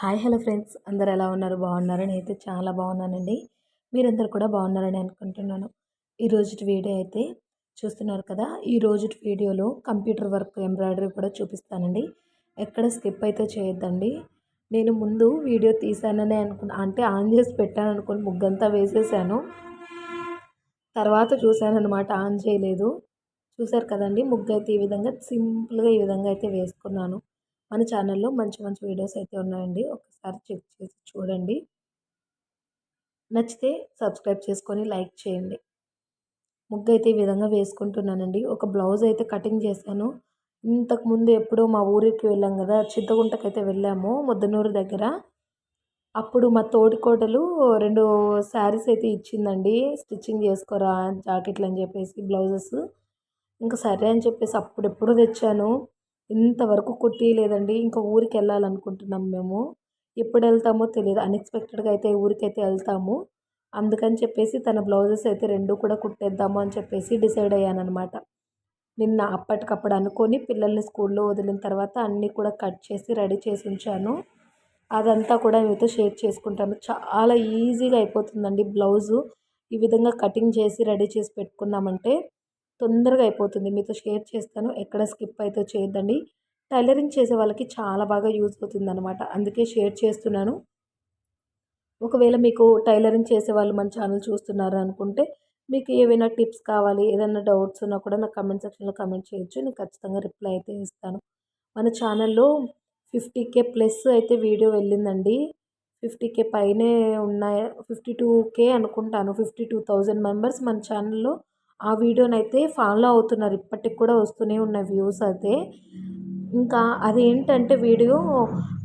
Hi hello friends. అందరు ఎలా ఉన్నారు? బాగున్నారు? నేనైతే చాలా బాగున్నానండి. మీరందరూ కూడా బాగున్నారని అనుకుంటున్నాను. ఈరోజు వీడియో అయితే చూస్తున్నారు కదా? ఈ రోజు వీడియోలో కంప్యూటర్ వర్క్ ఎంబ్రాయిడరీ కూడా చూపిస్తానండి. ఎక్కడ స్కిప్ అయితే చేయొద్దండి. నేను ముందు వీడియో తీసానని అనుకున్నా అంటే ఆన్ చేసి పెట్టాను అనుకుని ముగ్గంతా వేసేసాను. తర్వాత చూశాను అనమాట ఆన్ చేయలేదు. చూసారు కదండి? ముగ్గు అయితే ఈ విధంగా సింపుల్గా ఈ విధంగా అయితే వేసుకున్నాను. మన ఛానల్లో మంచి మంచి వీడియోస్ అయితే ఉన్నాయండి. ఒకసారి చెక్ చేసి చూడండి. నచ్చితే సబ్స్క్రైబ్ చేసుకొని లైక్ చేయండి. ముగ్గు అయితే ఈ విధంగా వేసుకుంటున్నానండి. ఒక బ్లౌజ్ అయితే కటింగ్ చేశాను. ఇంతకుముందు ఎప్పుడో మా ఊరికి వెళ్ళాం కదా చింతగుంటకైతే వెళ్ళాము ముద్దనూరు దగ్గర. అప్పుడు మా తోటికోటలు రెండు శారీస్ అయితే ఇచ్చిందండి. స్టిచ్చింగ్ చేసుకోరా జాకెట్లు అని చెప్పేసి బ్లౌజెస్. ఇంకా సరే అని చెప్పేసి అప్పుడెప్పుడు తెచ్చాను. ఇంతవరకు కుట్టియలేదండి. ఇంకా ఊరికి వెళ్ళాలనుకుంటున్నాం మేము. ఎప్పుడు వెళ్తామో తెలియదు అన్ఎక్స్పెక్టెడ్గా అయితే ఊరికైతే వెళ్తాము అందుకని చెప్పేసి తన బ్లౌజెస్ అయితే రెండు కూడా కుట్టేద్దాము అని చెప్పేసి డిసైడ్ అయ్యాను అనమాట నిన్న అప్పటికప్పుడు అనుకొని పిల్లల్ని స్కూల్లో వదిలిన తర్వాత అన్నీ కూడా కట్ చేసి రెడీ చేసి ఉంచాను. అదంతా కూడా మీతో షేర్ చేసుకుంటాను. చాలా ఈజీగా అయిపోతుందండి బ్లౌజు. ఈ విధంగా కటింగ్ చేసి రెడీ చేసి పెట్టుకున్నామంటే తొందరగా అయిపోతుంది. మీతో షేర్ చేస్తాను. ఎక్కడ స్కిప్ అయితే చేయొద్దండి. టైలరింగ్ చేసే వాళ్ళకి చాలా బాగా యూజ్ అవుతుంది అనమాట అందుకే షేర్ చేస్తున్నాను. ఒకవేళ మీకు టైలరింగ్ చేసే వాళ్ళు మన ఛానల్ చూస్తున్నారు అనుకుంటే మీకు ఏవైనా టిప్స్ కావాలి ఏదైనా డౌట్స్ ఉన్నా కూడా నాకు కమెంట్ సెక్షన్లో కమెంట్ చేయొచ్చు. నేను ఖచ్చితంగా రిప్లై అయితే ఇస్తాను. మన ఛానల్లో ఫిఫ్టీ కే ప్లస్ అయితే వీడియో వెళ్ళిందండి. ఫిఫ్టీ కే పైనే ఉన్నాయి. ఫిఫ్టీ టూ కే అనుకుంటాను. ఫిఫ్టీ టూ థౌజండ్ మెంబర్స్ మన ఛానల్లో ఆ వీడియోనైతే ఫాలో అవుతున్నారు. ఇప్పటికి కూడా వస్తూనే ఉన్న వ్యూస్ అయితే. ఇంకా అదేంటంటే వీడియో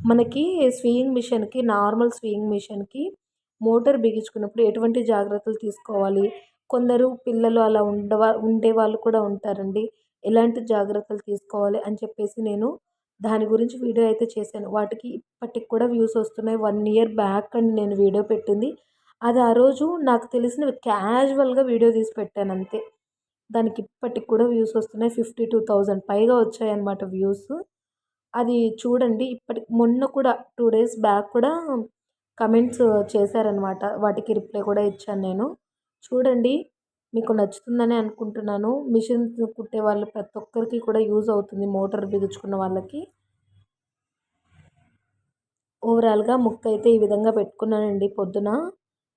మనకి స్వీయింగ్ మిషన్కి నార్మల్ స్వీయింగ్ మిషన్కి మోటార్ బిగించుకున్నప్పుడు ఎటువంటి జాగ్రత్తలు తీసుకోవాలి? కొందరు పిల్లలు అలా ఉండవా ఉండే వాళ్ళు కూడా ఉంటారండి. ఎలాంటి జాగ్రత్తలు తీసుకోవాలి అని చెప్పేసి నేను దాని గురించి వీడియో అయితే చేశాను. వాటికి ఇప్పటికి కూడా వ్యూస్ వస్తున్నాయి. వన్ ఇయర్ బ్యాక్ అండి నేను వీడియో పెట్టింది. అది ఆ రోజు నాకు తెలిసిన క్యాజువల్గా వీడియో తీసి పెట్టాను అంతే. దానికి ఇప్పటికి కూడా వ్యూస్ వస్తున్నాయి. ఫిఫ్టీ టూ థౌజండ్ పైగా వచ్చాయన్నమాట వ్యూస్ అది చూడండి. ఇప్పటికి మొన్న కూడా టూ డేస్ బ్యాక్ కూడా కమెంట్స్ చేశారనమాట వాటికి రిప్లై కూడా ఇచ్చాను నేను. చూడండి. మీకు నచ్చుతుందని అనుకుంటున్నాను. మిషన్ కుట్టే వాళ్ళు ప్రతి ఒక్కరికి కూడా యూజ్ అవుతుంది మోటార్ బిగుచుకున్న వాళ్ళకి. ఓవరాల్గా ముక్క అయితే ఈ విధంగా పెట్టుకున్నానండి పొద్దున.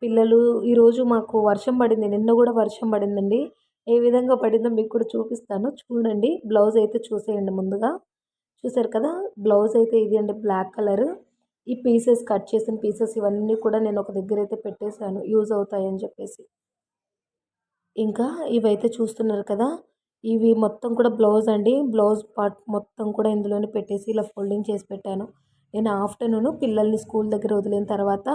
పిల్లలు ఈరోజు మాకు వర్షం పడింది నిన్న కూడా వర్షం పడిందండి. ఏ విధంగా పడిందో మీకు కూడా చూపిస్తాను. చూడండి బ్లౌజ్ అయితే చూసేయండి ముందుగా. చూసారు కదా బ్లౌజ్ అయితే ఇది అండి బ్లాక్ కలర్. ఈ పీసెస్ కట్ చేసిన పీసెస్ ఇవన్నీ కూడా నేను ఒక దగ్గర అయితే పెట్టేశాను యూజ్ అవుతాయని చెప్పేసి. ఇంకా ఇవైతే చూస్తున్నారు కదా ఇవి మొత్తం కూడా బ్లౌజ్ అండి. బ్లౌజ్ పార్ట్ మొత్తం కూడా ఇందులోనే పెట్టేసి ఇలా ఫోల్డింగ్ చేసి పెట్టాను. నేను ఆఫ్టర్నూన్ పిల్లల్ని స్కూల్ దగ్గర వదిలిన తర్వాత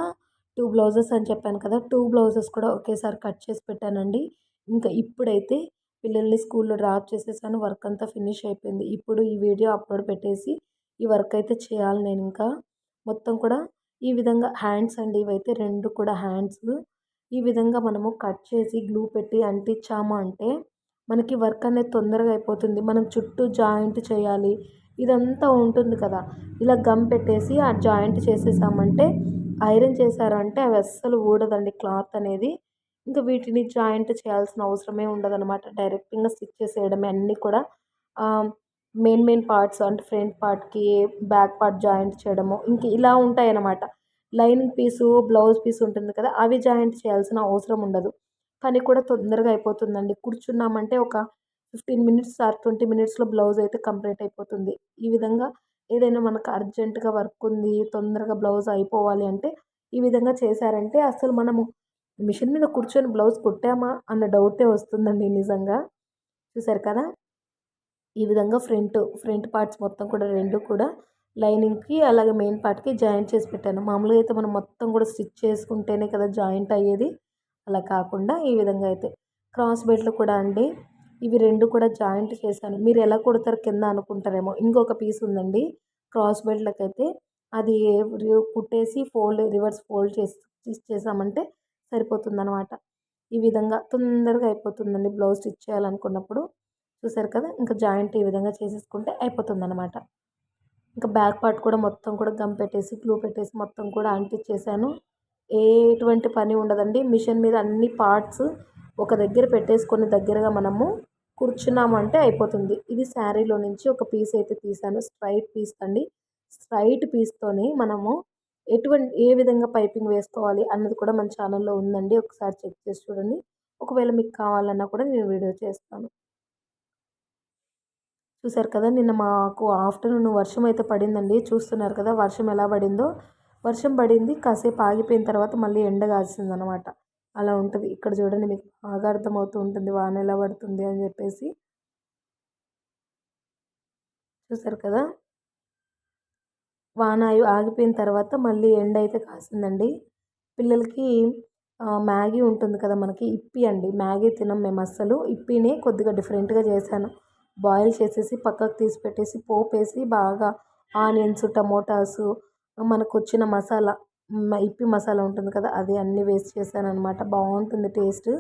టూ బ్లౌజెస్ అని చెప్పాను కదా టూ బ్లౌజెస్ కూడా ఒకేసారి కట్ చేసి పెట్టానండి. ఇంకా ఇప్పుడైతే పిల్లల్ని స్కూల్లో డ్రాప్ చేసేసాను వర్క్ అంతా ఫినిష్ అయిపోయింది. ఇప్పుడు ఈ వీడియో అప్లోడ్ పెట్టేసి ఈ వర్క్ అయితే చేయాలి నేను ఇంకా. మొత్తం కూడా ఈ విధంగా హ్యాండ్స్ అండి ఇవైతే రెండు కూడా హ్యాండ్స్. ఈ విధంగా మనము కట్ చేసి గ్లూ పెట్టి అంటించాము అంటే మనకి వర్క్ అనేది తొందరగా అయిపోతుంది. మనం చుట్టూ జాయింట్ చేయాలి. ఇదంతా ఉంటుంది కదా ఇలా గమ్ పెట్టేసి ఆ జాయింట్ చేసేసామంటే ఐరన్ చేశారంటే అవి అస్సలు ఊడదండి క్లాత్ అనేది. ఇంకా వీటిని జాయింట్ చేయాల్సిన అవసరమే ఉండదన్నమాట. డైరెక్ట్గా స్టిచ్ చేసేయడమే అన్నీ కూడా. మెయిన్ మెయిన్ పార్ట్స్ అంటే ఫ్రంట్ పార్ట్కి బ్యాక్ పార్ట్ జాయింట్ చేయడము ఇంక ఇలా ఉంటాయన్నమాట. లైనింగ్ పీసు బ్లౌజ్ పీస్ ఉంటుంది కదా అవి జాయింట్ చేయాల్సిన అవసరం ఉండదు. పని కూడా తొందరగా అయిపోతుందండి. కూర్చున్నామంటే ఒక ఫిఫ్టీన్ మినిట్స్ ఆర్ ట్వంటీ మినిట్స్లో బ్లౌజ్ అయితే కంప్లీట్ అయిపోతుంది. ఈ విధంగా ఏదైనా మనకు అర్జెంటుగా వర్క్ ఉంది తొందరగా బ్లౌజ్ అయిపోవాలి అంటే ఈ విధంగా చేశారంటే అసలు మనము మిషన్ మీద కూర్చొని బ్లౌజ్ కుట్టామా అన్న డౌటే వస్తుందండి నిజంగా. చూసారు కదా? ఈ విధంగా ఫ్రంట్ ఫ్రంట్ పార్ట్స్ మొత్తం కూడా రెండు కూడా లైనింగ్కి అలాగే మెయిన్ పార్ట్కి జాయింట్ చేసి పెట్టాను. మామూలుగా అయితే మనం మొత్తం కూడా స్టిచ్ చేసుకుంటేనే కదా జాయింట్ అయ్యేది. అలా కాకుండా ఈ విధంగా అయితే క్రాస్ బెల్ట్లు కూడా అండి. ఇవి రెండు కూడా జాయింట్ చేశాను. మీరు ఎలా కుడతారు కింద అనుకుంటారేమో. ఇంకొక పీస్ ఉందండి. క్రాస్ బెల్ట్లకు అయితే అది కుట్టేసి ఫోల్డ్ రివర్స్ ఫోల్డ్ చేసి స్టిచ్ చేసామంటే సరిపోతుందనమాట. ఈ విధంగా తొందరగా అయిపోతుందండి బ్లౌజ్ స్టిచ్ చేయాలనుకున్నప్పుడు. చూసారు కదా ఇంకా జాయింట్ ఈ విధంగా చేసేసుకుంటే అయిపోతుందనమాట. ఇంకా బ్యాక్ పార్ట్ కూడా మొత్తం కూడా గమ్ పెట్టేసి గ్లూ పెట్టేసి మొత్తం కూడా అంటించేసాను ఎటువంటి పని ఉండదండి. మిషన్ మీద అన్ని పార్ట్స్ ఒక దగ్గర పెట్టేసుకొని దగ్గరగా మనము కూర్చున్నామంటే అయిపోతుంది. ఇది శారీలో నుంచి ఒక పీస్ అయితే తీసాను స్ట్రైట్ పీస్ అండి. స్ట్రైట్ పీస్తోని మనము ఎటువంటి ఏ విధంగా పైపింగ్ వేసుకోవాలి అన్నది కూడా మన ఛానల్లో ఉందండి. ఒకసారి చెక్ చేసి చూడండి. ఒకవేళ మీకు కావాలన్నా కూడా నేను వీడియో చేస్తాను. చూసారు కదా నిన్న మాకు ఆఫ్టర్నూన్ వర్షం అయితే పడిందండి. చూస్తున్నారు కదా వర్షం ఎలా పడిందో. వర్షం పడింది కాసేపు ఆగిపోయిన తర్వాత మళ్ళీ ఎండ కాసింది అనమాట అలా ఉంటుంది. ఇక్కడ చూడండి మీకు బాగా అర్థమవుతూ ఉంటుంది. వాన ఎలా పడుతుంది అని చెప్పేసి. చూసారు కదా? వాన ఆగిపోయిన తర్వాత మళ్ళీ ఎండ అయితే కాసిందండి. పిల్లలకి మ్యాగీ ఉంటుంది కదా మనకి ఇప్పి అండి. మ్యాగీ తినం మేము అస్సలు. ఇప్పినే కొద్దిగా డిఫరెంట్గా చేశాను. బాయిల్ చేసేసి పక్కకు తీసి పెట్టేసి బాగా ఆనియన్స్ టమోటాసు మనకు వచ్చిన మసాలా ఇప్పి మసాలా ఉంటుంది కదా అది అన్నీ వేస్ట్ చేశాను అనమాట బాగుంటుంది టేస్ట్.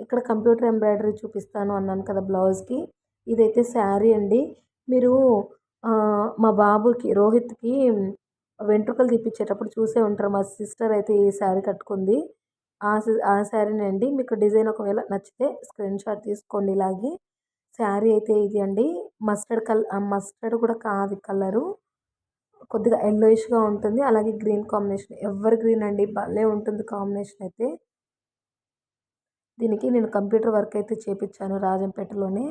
ఇక్కడ కంప్యూటర్ ఎంబ్రాయిడరీ చూపిస్తాను అన్నాను కదా బ్లౌజ్కి. ఇదైతే శారీ అండి. మీరు మా బాబుకి రోహిత్కి వెంట్రుకలు తీపించేటప్పుడు చూసే ఉంటారు. మా సిస్టర్ అయితే ఈ శారీ కట్టుకుంది. ఆ ఆ శారీనే అండి. మీకు డిజైన్ ఒకవేళ నచ్చితే స్క్రీన్ షాట్ తీసుకోండి ఇలాగే. శారీ అయితే ఇది అండి. మస్టర్డ్ కలర్ మస్టర్డ్ కూడా కాదు కలరు. కొద్దిగా ఎల్లోయిష్గా ఉంటుంది. అలాగే గ్రీన్ కాంబినేషన్ ఎవర్ గ్రీన్ అండి? భలే ఉంటుంది కాంబినేషన్ అయితే. దీనికి నేను కంప్యూటర్ వర్క్ అయితే చేపించాను రాజంపేటలోనే.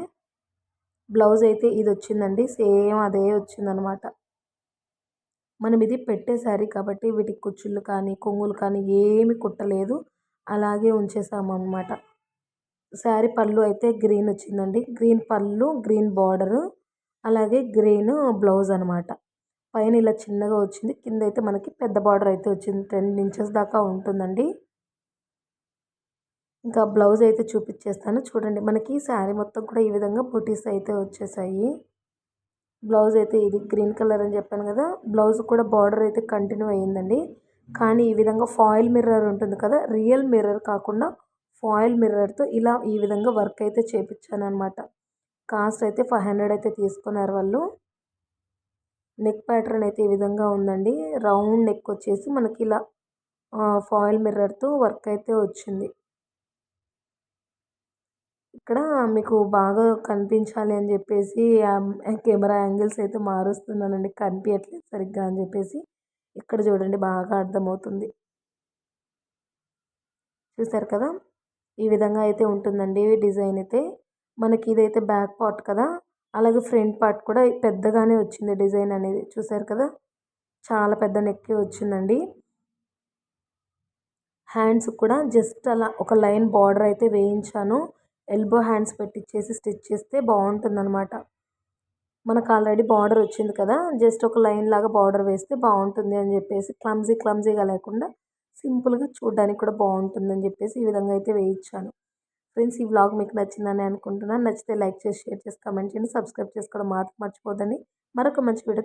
బ్లౌజ్ అయితే ఇది వచ్చిందండి. సేమ్ అదే వచ్చిందనమాట మనం ఇది పెట్టే శారీ కాబట్టి వీటికి కుచ్చుళ్ళు కానీ కొంగులు కానీ ఏమి కుట్టలేదు. అలాగే ఉంచేసాము అనమాట శారీ పళ్ళు అయితే గ్రీన్ వచ్చిందండి. గ్రీన్ పళ్ళు గ్రీన్ బార్డరు అలాగే గ్రీన్ బ్లౌజ్ అనమాట పైన ఇలా చిన్నగా వచ్చింది. కింద అయితే మనకి పెద్ద బార్డర్ అయితే వచ్చింది. టెన్ ఇంచెస్ దాకా ఉంటుందండి. ఇంకా బ్లౌజ్ అయితే చూపించేస్తాను చూడండి మనకి శారీ మొత్తం కూడా ఈ విధంగా బుటీస్ అయితే వచ్చేసాయి. బ్లౌజ్ అయితే ఇది గ్రీన్ కలర్ అని చెప్పాను కదా బ్లౌజ్ కూడా బార్డర్ అయితే కంటిన్యూ అయ్యిందండి. కానీ ఈ విధంగా ఫాయిల్ మిర్రర్ ఉంటుంది కదా రియల్ మిర్రర్ కాకుండా ఫాయిల్ మిర్రర్తో ఇలా ఈ విధంగా వర్క్ అయితే చేపించాను అనమాట కాస్ట్ అయితే ఫైవ్ హండ్రెడ్ అయితే తీసుకున్నారు వాళ్ళు. నెక్ ప్యాటర్న్ అయితే ఈ విధంగా ఉందండి. రౌండ్ నెక్ వచ్చేసి మనకి ఇలా ఫాయిల్ మిర్రర్తో వర్క్ అయితే వచ్చింది. ఇక్కడ మీకు బాగా కనిపించాలి అని చెప్పేసి కెమెరా యాంగిల్స్ అయితే మారుస్తున్నానండి. కనిపించట్లేదు సరిగ్గా అని చెప్పేసి. ఇక్కడ చూడండి బాగా అర్థమవుతుంది. చూసారు కదా? ఈ విధంగా అయితే ఉంటుందండి డిజైన్ అయితే. మనకి ఇదైతే బ్యాక్ పార్ట్ కదా? అలాగే ఫ్రంట్ పార్ట్ కూడా పెద్దగానే వచ్చింది డిజైన్ అనేది. చూసారు కదా? చాలా పెద్ద నెక్కి వచ్చిందండి. హ్యాండ్స్ కూడా జస్ట్ అలా ఒక లైన్ బార్డర్ అయితే వేయించాను. ఎల్బో హ్యాండ్స్ పెట్టించేసి స్టిచ్ చేస్తే బాగుంటుందన్నమాట. మనకు ఆల్రెడీ బార్డర్ వచ్చింది కదా? జస్ట్ ఒక లైన్ లాగా బార్డర్ వేస్తే బాగుంటుంది అని చెప్పేసి క్లమ్జీ క్లమ్జీగా లేకుండా సింపుల్గా చూడడానికి కూడా బాగుంటుందని చెప్పేసి ఈ విధంగా అయితే వేయించాను. ఫ్రెండ్స్ ఈ వ్లాగ్ మీకు నచ్చిందని అనుకుంటున్నాను. నచ్చితే లైక్ చేసి షేర్ చేసి కామెంట్ చేయండి. సబ్స్క్రైబ్ చేసుకోవడం మాత్రం మర్చిపోదండి మరొక మంచి వీడియో